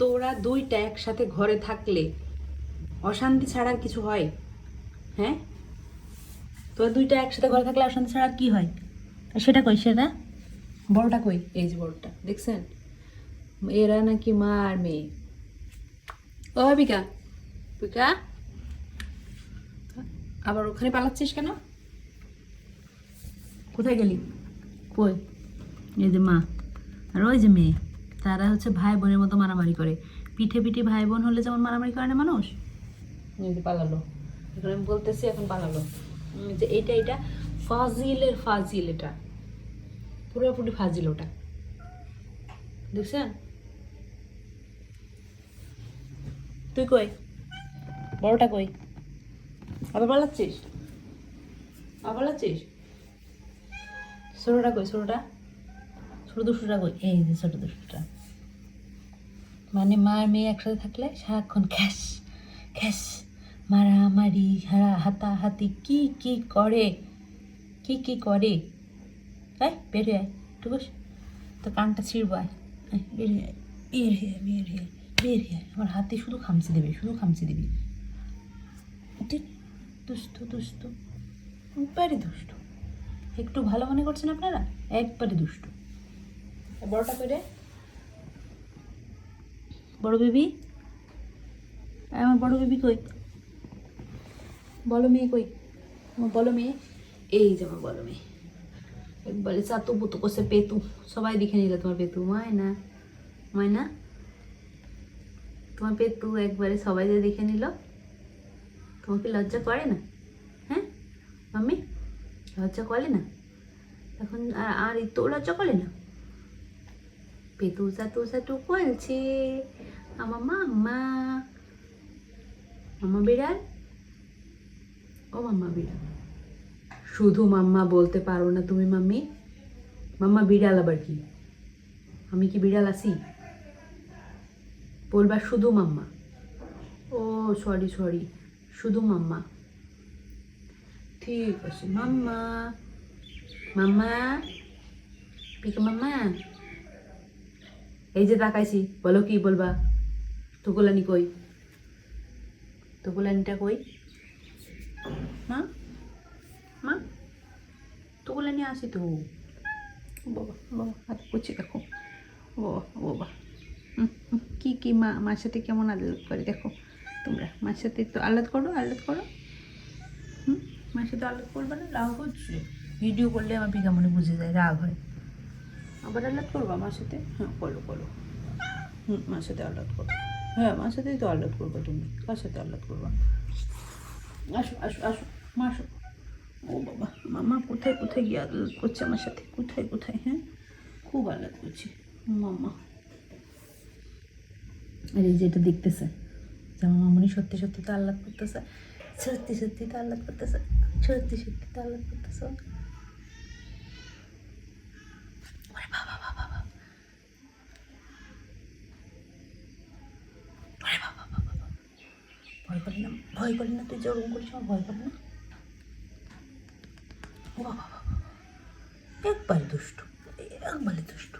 তোরা দুইটা একসাথে ঘরে থাকলে অশান্তি ছাড়া কিছু হয়? হ্যাঁ? তোরা দুইটা একসাথে ঘরে থাকলে অশান্তি ছাড়া কি হয়? সেটা কই, সেটা? বড়টা কই? এই যে বড়টা, দেখছেন? এরা নাকি মা আর মেয়ে। ও বিকা বিকা আবার ওখানে পালাচ্ছিস কেন? কোথায় গেলি? কই? এই যে মা, আর ওই যে মেয়ে। তারা হচ্ছে ভাই বোনের মতো মারামারি করে। পিঠে পিঠে ভাই বোন হলে যেমন মারামারি করে না মানুষ? পালালো। এখন আমি বলতেছি, এখন পালালো। যে এইটা এটা ফাজিলের ফাজিল এটা। পুরোপুরি ফাজিল ওটা। দেখছেন? তুই কই? বড়টা কই? আবার পালাচ্ছিস? আবার পালাচ্ছিস? ছোটোটা কই, ছোটোটা? ছোটো দুশোটা কই? এই যে ছোটো দুশোটা মানে মা আর মেয়ে একসাথে থাকলে সারাক্ষণ খ্যাস খ্যাস, মারামারি, হারা, হাতাহাতি, কি কি করে? কি কি করে? তাই বেরিয়ে আয়, একটু বস। তো কানটা ছিঁড়বো, আয়। বেরিয়ে আয় বেরিয়ে আয় আয় আমার হাতে শুধু খামচি দেবে, শুধু খামচি দিবি। দুষ্টু দুষ্টু একবারে দুষ্টু একটু ভালো মনে করছেন আপনারা? একবারে দুষ্টু বড়টা করে বড় বেবি? আমার বড় বেবি কই? বলো মেয়ে কই? আমার বলো মেয়ে। এই যে আমার বলো মেয়ে। একবারে চাতু পুতু করছে পেতু। সবাই দেখে নিল তোমার পেতু। মায়না মায়না। তোমার পেতু একবারে সবাই যে দেখে নিল। তোমাকে লজ্জা করে না? হ্যাঁ? মাম্মি লজ্জা করে না? এখন আর তো লজ্জা করে না? পেতুজা তুজা বলছে আমার মাম্মা মাম্মা বিড়াল ও মাম্মা বিড়াল শুধু মাম্মা বলতে পারো না তুমি মাম্মি মাম্মা বিড়াল আবার কি আমি কি বিড়াল আছি বলবা শুধু মাম্মা ও সরি সরি শুধু মাম্মা ঠিক আছে মাম্মা মাম্মা পিকা মাম্মা এই যে তাকাইছি, বলো কি বলবা? তুকুলানি কই? তুকুলানিটা কই? মা? মা? তুকুলানি আসি তো। বাবা বাবা, হাত দেখো। বাবা বাবা। কি কি মা, মার সাথে কেমন আল্লাদ করে দেখো। তোমরা মার সাথে একটু আল্লাদ করো আল্লাদ করো। হুম? মার সাথে আল্লাদ করবে না, রাগ হচ্ছে। ভিডিও করলে আমার পিকা মনে বুঝে যায়, রাগ হয়। আবার আল্লাদ করব আমার সাথে? হ্যাঁ করো করো। হুম, মার সাথে আল্লাদ করো। হ্যাঁ মার সাথেই তো আল্লাদ করব তুমি। কার সাথে আল্লাদ করব? আসো আসো আসো, মা, আসো। ও বাবা মামা কোথায় কোথায় গিয়ে আল্লাদ করছে আমার সাথে? কোথায় কোথায় হ্যাঁ? খুব আল্লাদ করছে। মামা। আর এই যে এটা দেখতেছে, যে আমার মামনি সত্যি সত্যি তো আল্লাদ করতেছে। সত্যি সত্যি তো আল্লাদ করতেছে। সত্যি সত্যি তো আল্লাদ করতেছে ওরে বাবা বাবা বাবা ওরে বাবা বাবা বাবা ভয় করি না ভয় করি না তুই যে ওরকম করিস আমার ভয় করি না বাবা একবারে দুষ্টু একবারে দুষ্টু